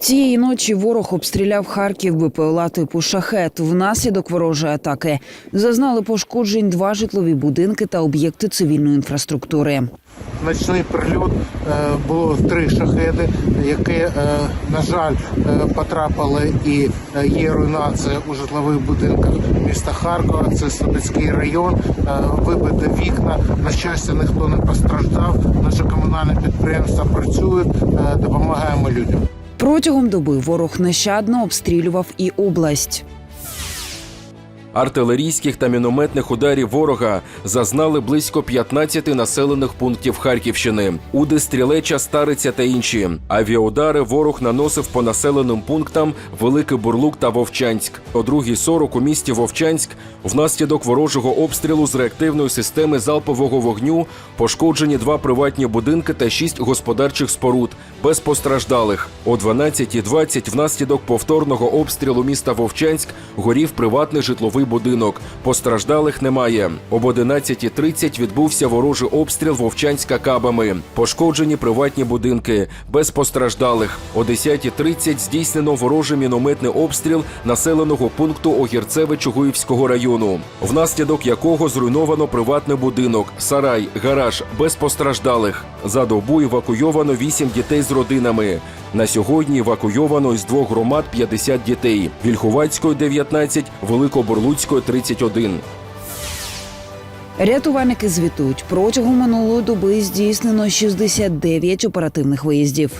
Цієї ночі ворог обстріляв Харків БПЛА типу шахет. Внаслідок ворожої атаки зазнали пошкоджень два житлові будинки та об'єкти цивільної інфраструктури. Ночний прильот е, було три шахеди, які, е, на жаль, е, потрапили і є руйнація у житлових будинках міста Харкова. Це Слобідський район. Вибите вікна. На щастя, ніхто не постраждав. Наше комунальне підприємство працює, допомагаємо людям. Протягом доби ворог нещадно обстрілював і область. Артилерійських та мінометних ударів ворога зазнали близько 15 населених пунктів Харківщини. Уди Стрілеча, Стариця та інші. Авіаудари ворог наносив по населеним пунктам Великий Бурлук та Вовчанськ. О 2.40 у місті Вовчанськ внаслідок ворожого обстрілу з реактивної системи залпового вогню пошкоджені два приватні будинки та шість господарчих споруд без постраждалих. О 12.20 внаслідок повторного обстрілу міста Вовчанськ горів приватний житловий будинок. Постраждалих немає. Об 11.30 відбувся ворожий обстріл Вовчанська кабами. Пошкоджені приватні будинки без постраждалих. О 10.30 здійснено ворожий мінометний обстріл населеного пункту Огірцеве Чугуївського району, внаслідок якого зруйновано приватний будинок, сарай, гараж без постраждалих. За добу евакуйовано 8 дітей з родинами. На сьогодні евакуйовано із двох громад 50 дітей: Вільхувацької 19, Великоборлуцької 31. Рятувальники звітують, протягом минулої доби здійснено 69 оперативних виїздів.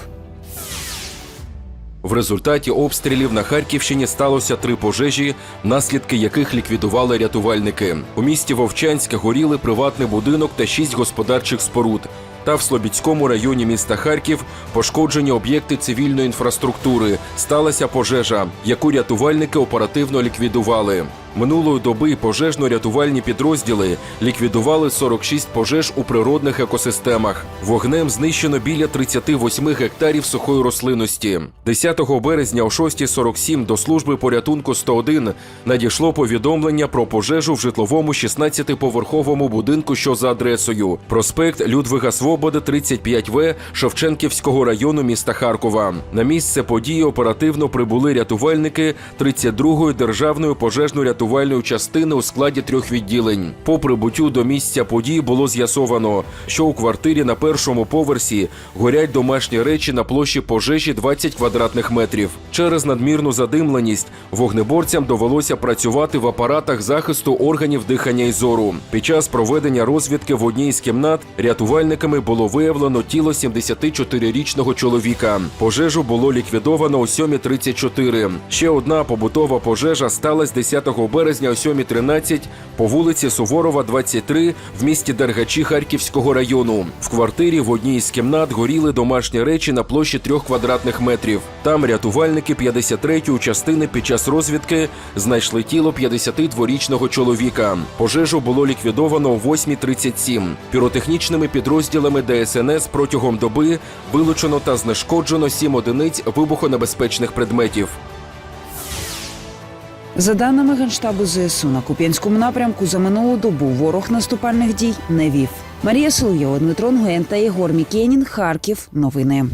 В результаті обстрілів на Харківщині сталося три пожежі, наслідки яких ліквідували рятувальники. У місті Вовчанське горіли приватний будинок та шість господарчих споруд. Та в Слобідському районі міста Харків пошкоджені об'єкти цивільної інфраструктури. Сталася пожежа, яку рятувальники оперативно ліквідували. Минулої доби пожежно-рятувальні підрозділи ліквідували 46 пожеж у природних екосистемах. Вогнем знищено біля 38 гектарів сухої рослинності. 10 березня о 6.47 до служби порятунку 101 надійшло повідомлення про пожежу в житловому 16-поверховому будинку, що за адресою проспект Людвига Свободи, 35В Шевченківського району міста Харкова. На місце події оперативно прибули рятувальники 32-ї державної пожежно-рятувальної частини у складі трьох відділень. По прибуттю до місця події було з'ясовано, що у квартирі на першому поверсі горять домашні речі на площі пожежі 20 квадратних метрів. Через надмірну задимленість вогнеборцям довелося працювати в апаратах захисту органів дихання і зору. Під час проведення розвідки в одній з кімнат рятувальниками було виявлено тіло 74-річного чоловіка. Пожежу було ліквідовано о 7.34. Ще одна побутова пожежа сталася 10 березня о 7.13 по вулиці Суворова, 23 в місті Дергачі Харківського району. В квартирі в одній із кімнат горіли домашні речі на площі трьох квадратних метрів. Там рятувальники 53-ї частини під час розвідки знайшли тіло 52-річного чоловіка. Пожежу було ліквідовано о 8.37. Піротехнічними підрозділами ДСНС протягом доби вилучено та знешкоджено 7 одиниць вибухонебезпечних предметів. За даними Генштабу ЗСУ, на Куп'янському напрямку за минулу добу ворог наступальних дій не вів. Марія Соловйова, Дмитро Нгуєн та Єгор Мікенін. Харків. Новини.